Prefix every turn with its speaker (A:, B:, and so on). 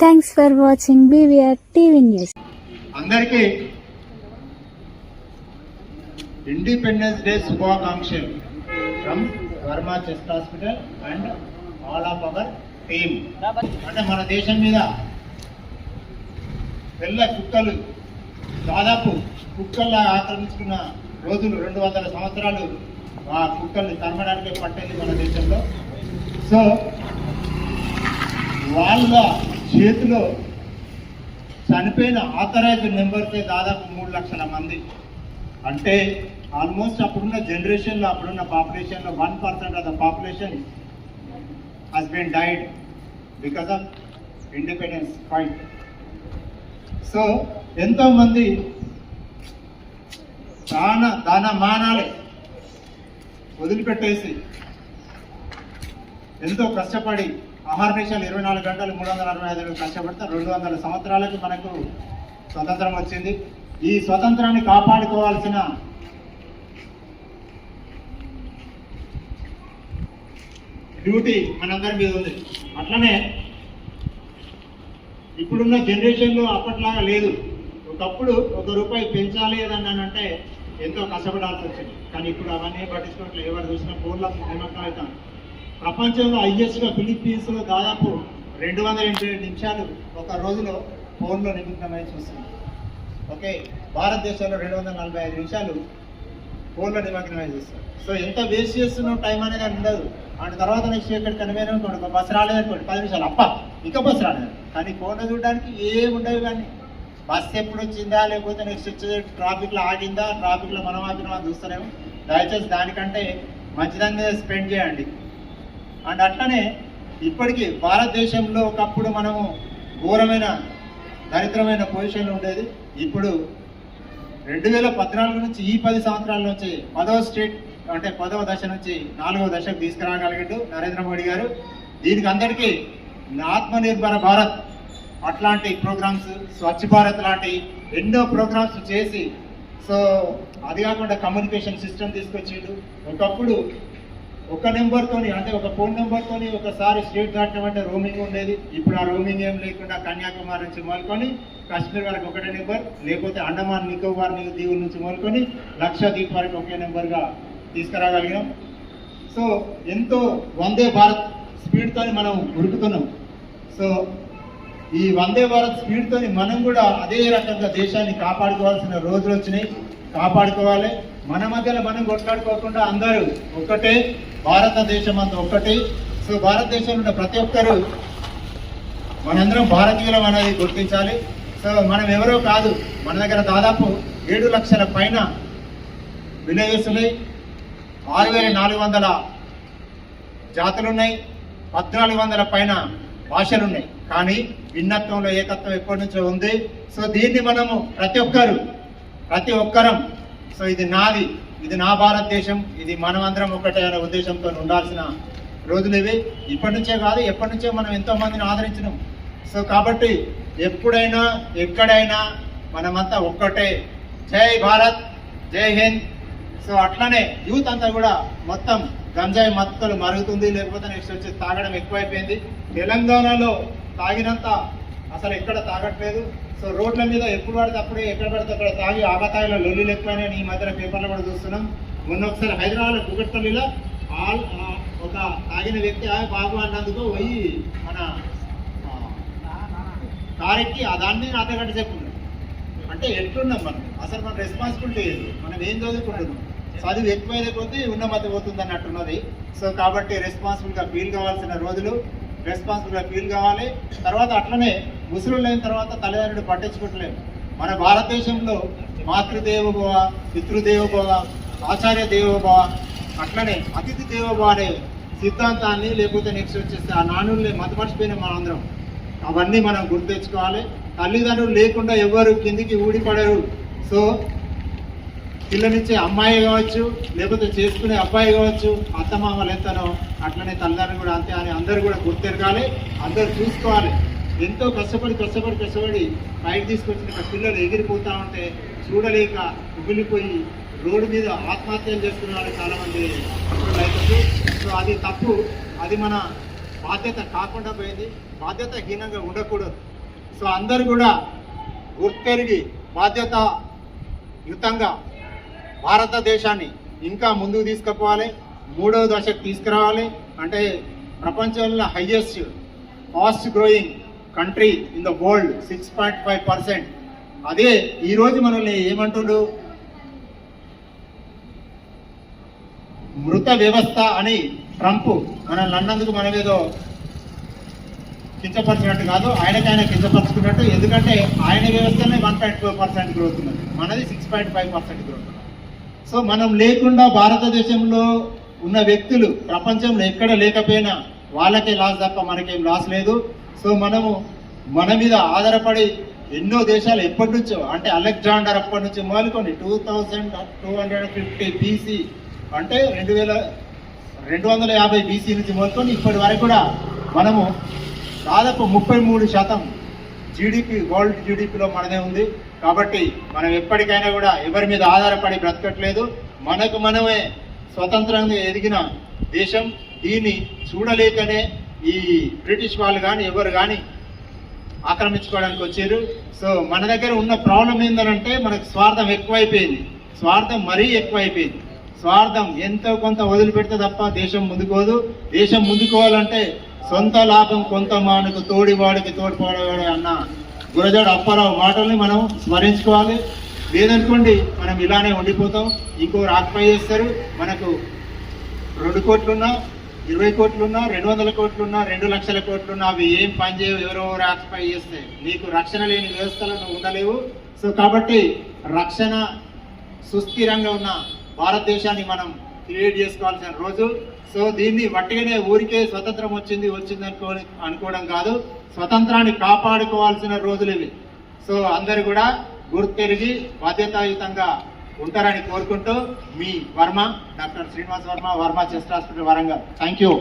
A: Thanks for watching BVR TV news
B: అందరికీ independence day శుభాకాంక్షలు from Varma chest hospital and all of our team అంటే మన దేశం మీద తెల్ల కుక్కలు దాదాపు కుక్కల్లా ఆక్రమించుకున్న రోజులు రెండు వందల సంవత్సరాలు ఆ కుక్కల్ని తరమడానికి పట్టింది మన దేశంలో. సో వాళ్ళ చేతిలో చనిపోయిన ఆథరైజ్డ్ మెంబర్సే దాదాపు మూడు లక్షల మంది. అంటే ఆల్మోస్ట్ అప్పుడున్న జనరేషన్లో అప్పుడున్న పాపులేషన్లో one percent of the population has been died because of independence fight so ఎంతోమంది దాన దాన మానాలే వదిలిపెట్టేసి ఎంతో కష్టపడి ఆహార ఇరవై నాలుగు గంటలు మూడు వందల అరవై ఐదు కష్టపడితే రెండు వందల సంవత్సరాలకి మనకు స్వతంత్రం వచ్చింది. ఈ స్వతంత్రాన్ని కాపాడుకోవాల్సిన డ్యూటీ మనందరి మీద ఉంది. అట్లనే ఇప్పుడున్న జనరేషన్లో అప్పట్లాగా లేదు. ఒకప్పుడు ఒక రూపాయి పెంచాలి అంటే ఎంతో కష్టపడాల్సి వచ్చింది. కానీ ఇప్పుడు అవన్నీ పట్టించుకోవట్లేదు. ఎవరు చూసినా ఫోన్లో నిమగ్నం అవుతాను ప్రపంచంలో హైయెస్ట్గా ఫిలిప్పీన్స్లో దాదాపు రెండు వందల ఎనభై ఏడు నిమిషాలు ఒక రోజులో ఫోన్లో నిమగ్నమై చూస్తుంది ఓకే భారతదేశంలో రెండు వందల నలభై ఐదు నిమిషాలు ఫోన్లో నిమగ్నమై చూస్తారు సో ఎంత వేస్ట్ చేస్తున్నావు టైం అనేది ఉండదు. అండ్ తర్వాత నెక్స్ట్ ఎక్కడికి కనిపోయినా అనుకోండి ఒక బస్సు రాలేదనుకోండి పది నిమిషాలు అప్ప ఇంకా బస్సు రాలేదు. కానీ ఫోన్లో చూడడానికి ఏముండవు కానీ బస్సు ఎప్పుడు వచ్చిందా లేకపోతే నెక్స్ట్ వచ్చేది ట్రాఫిక్లో ఆగిందా ట్రాఫిక్లో మనం ఆగినా చూస్తలేము. దయచేసి దానికంటే మంచిదంగా స్పెండ్ చేయండి. అండ్ అట్లనే ఇప్పటికీ భారతదేశంలో ఒకప్పుడు మనము ఘోరమైన దరిద్రమైన పొజిషన్లో ఉండేది. ఇప్పుడు రెండు వేల పద్నాలుగు నుంచి ఈ పది సంవత్సరాల నుంచి పదవ స్టేట్ అంటే పదవ దశ నుంచి నాలుగవ దశకు తీసుకురాగలిగాడు నరేంద్ర మోడీ గారు. దీనికి అందరికీ ఆత్మనిర్భర భారత్ అట్లాంటి ప్రోగ్రామ్స్ స్వచ్ఛ భారత్ లాంటి ఎన్నో ప్రోగ్రామ్స్ చేసి సో అది కాకుండా కమ్యూనికేషన్ సిస్టమ్ తీసుకొచ్చిండు. ఒకప్పుడు ఒక నెంబర్తోని అంటే ఒక ఫోన్ నెంబర్తోని ఒకసారి స్టేట్ దాటడం అంటే రోమింగ్ ఉండేది. ఇప్పుడు ఆ రోమింగ్ ఏం లేకుండా కన్యాకుమారి నుంచి మొదలుకొని కాశ్మీర్ వరకు ఒకటే నెంబర్ లేకపోతే అండమాన్ నికోబార్ దీవుల నుంచి మొదలుకొని లక్షద్వీప్ వరకు ఒకే నెంబర్గా తీసుకురాగలిగాం సో ఎంతో వందే భారత్ స్పీడ్తోని మనం ఉరుకుతున్నాం. సో ఈ వందే భారత్ స్పీడ్తోని మనం కూడా అదే రకంగా దేశాన్ని కాపాడుకోవాల్సిన రోజులు వచ్చినాయి. కాపాడుకోవాలి. మన మధ్యలో మనం కొట్లాడుకోకుండా అందరూ ఒక్కటే భారతదేశం అంత ఒక్కటి. సో భారతదేశంలో ఉన్న ప్రతి ఒక్కరూ మనందరం భారతీయులం అనేది గుర్తించాలి. సో మనం ఎవరో కాదు. మన దగ్గర దాదాపు ఏడు లక్షల పైన విలేజెస్ ఉన్నాయి ఆరు వేల నాలుగు వందల జాతులున్నాయి. పద్నాలుగు వందల పైన భాషలున్నాయి. కానీ భిన్నత్వంలో ఏకత్వం ఎప్పటి నుంచో ఉంది. సో దీన్ని మనము ప్రతి ఒక్కరు ప్రతి ఒక్కరం సో ఇది నాది. ఇది నా భారతదేశం ఇది మనమందరం ఒకటే అనే ఉద్దేశంతో ఉండాల్సిన రోజులు ఇవి. ఇప్పటి నుంచే కాదు ఎప్పటి నుంచే మనం ఎంతో మందిని ఆదరించినాం. సో కాబట్టి ఎప్పుడైనా ఎక్కడైనా మనమంతా ఒక్కటే. జై భారత్ జై హింద్. సో అట్లనే యూత్ అంతా కూడా మొత్తం గంజాయి మత్తులు మరుగుతుంది లేకపోతే నెక్స్ట్ వచ్చి తాగడం ఎక్కువైపోయింది. తెలంగాణలో తాగినంత అసలు ఎక్కడ తాగట్లేదు. సో రోడ్ల మీద ఎప్పుడు పడితే అప్పుడే ఎక్కడ పడితే అక్కడ తాగి ఆగతాయిలో లొల్లిలు ఎక్కువైనా ఈ మధ్యన పేపర్లో కూడా చూస్తున్నాం. మొన్న ఒకసారి హైదరాబాద్ కుకట్పల్లిలో ఆల్ ఒక తాగిన వ్యక్తి "ఆ, బాబు అన్నందుకు పోయి మన కారెక్కి ఆ దాన్ని అర్ధగంట సేపు అంటే ఎట్లున్నాం మనం? అసలు మన రెస్పాన్సిబిలిటీ లేదు మనం ఏం చదువుకుంటున్నాం? చదువు ఎక్కువైతే కొద్దీ ఉన్నమతి పోతుంది అన్నట్టున్నది సో కాబట్టి రెస్పాన్సిబుల్గా ఫీల్ కావాల్సిన రోజులు రెస్పాన్సిబుల్గా ఫీల్ కావాలి. తర్వాత అట్లనే ముసలు లేని తర్వాత తల్లిదండ్రులు పట్టించుకోవట్లేదు. మన భారతదేశంలో మాతృదేవోభవ పితృదేవోభవ ఆచార్య దేవోభవ అట్లనే అతిథి దేవోభవ అనే సిద్ధాంతాన్ని లేకపోతే నెక్స్ట్ వచ్చేసి ఆ నానుల్ని మతమర్చిపోయిన మనందరం. అవన్నీ మనం గుర్తు తెచ్చుకోవాలి. తల్లిదండ్రులు లేకుండా ఎవరు కిందికి ఊడిపడరు. సో పిల్లనిచ్చే అమ్మాయి కావచ్చు లేకపోతే చేసుకునే అబ్బాయి కావచ్చు అత్తమామలు ఎంతనో అట్లనే తల్లిదండ్రులు కూడా అంతే అని అందరూ కూడా గుర్తెరగాలి అందరూ చూసుకోవాలి. ఎంతో కష్టపడి కష్టపడి కష్టపడి బయట తీసుకొచ్చిన పిల్లలు ఎగిరిపోతూ ఉంటే చూడలేక ఉగిలిపోయి రోడ్డు మీద ఆత్మహత్యలు చేస్తున్న వాళ్ళు రైతులు సో అది తప్పు అది మన బాధ్యత కాకుండా పోయింది బాధ్యత హీనంగా ఉండకూడదు. సో అందరూ కూడా గుర్తెరిగి బాధ్యత యుతంగా భారతదేశాన్ని ఇంకా ముందుకు తీసుకుపోవాలి మూడవ దశకు తీసుకురావాలి. అంటే ప్రపంచంలో highest fast growing country in the world six point five percent అదే ఈరోజు మనల్ని ఏమంటుడు? మృత వ్యవస్థ అని ట్రంప్ మనల్ని అన్నందుకు మనం ఏదో కించపరిచినట్టు కాదు ఆయనకి ఆయన కించపరుచుకున్నట్టు. ఎందుకంటే ఆయన వ్యవస్థనే one point five percent growth ఉన్నది. మనది six point five percent growth ఉన్నది సో మనం లేకుండా భారతదేశంలో ఉన్న వ్యక్తులు ప్రపంచంలో ఎక్కడ లేకపోయినా వాళ్ళకే లాస్ తప్ప మనకేం లాస్ లేదు. సో మనము మన మీద ఆధారపడి ఎన్నో దేశాలు ఎప్పటి నుంచో అంటే అలెగ్జాండర్ అప్పటి నుంచి మొదలుకొని two thousand two hundred fifty BC అంటే రెండు వేల రెండు వందల యాభై బీసీ నుంచి మొదలుకొని ఇప్పటి వరకు కూడా మనము దాదాపు ముప్పై మూడు శాతం జీడిపి వరల్డ్ జీడిపిలో మనదే ఉంది. కాబట్టి మనం ఎప్పటికైనా కూడా ఎవరి మీద ఆధారపడి బ్రతకట్లేదు మనకు మనమే స్వతంత్రంగా ఎదిగిన దేశం. దీన్ని చూడలేకనే ఈ బ్రిటిష్ వాళ్ళు కానీ ఎవరు కానీ ఆక్రమించుకోవడానికి వచ్చారు. సో మన దగ్గర ఉన్న ప్రాబ్లం ఏంటంటే మనకు స్వార్థం ఎక్కువైపోయింది. స్వార్థం మరీ ఎక్కువైపోయింది. స్వార్థం ఎంతో కొంత వదిలిపెడితే తప్ప దేశం ముందుకోదు దేశం ముందుకోవాలంటే సొంత లాభం కొంత మానుకు తోడివాడికి తోడిపోవడం అన్న గురజాడ అప్పారావు మాటల్ని మనం స్మరించుకోవాలి. లేదనుకోండి మనం ఇలానే ఉండిపోతాం. ఇంకో ఆక్పై చేస్తారు. మనకు రెండు కోట్లున్నా ఇరవై కోట్లున్నా రెండు వందల కోట్లున్నా రెండు లక్షల కోట్లున్నా అవి ఏం పని చేయవు. ఎవరో ఆక్యుపై చేస్తే. నీకు రక్షణ లేని వ్యవస్థలో నువ్వు ఉండలేవు. సో కాబట్టి రక్షణ సుస్థిరంగా ఉన్న భారతదేశాన్ని మనం క్రియేట్ చేసుకోవాల్సిన రోజు. సో దీన్ని వట్టిగానే ఊరికే స్వతంత్రం వచ్చింది వచ్చింది అనుకో అనుకోవడం కాదు. స్వతంత్రాన్ని కాపాడుకోవాల్సిన రోజులు ఇవి. సో అందరు కూడా గుర్తెరిగి బాధ్యతాయుతంగా ఉంటారని కోరుకుంటూ మీ Varma doctor Srinivas Varma Varma chest hospital Warangal. Thank you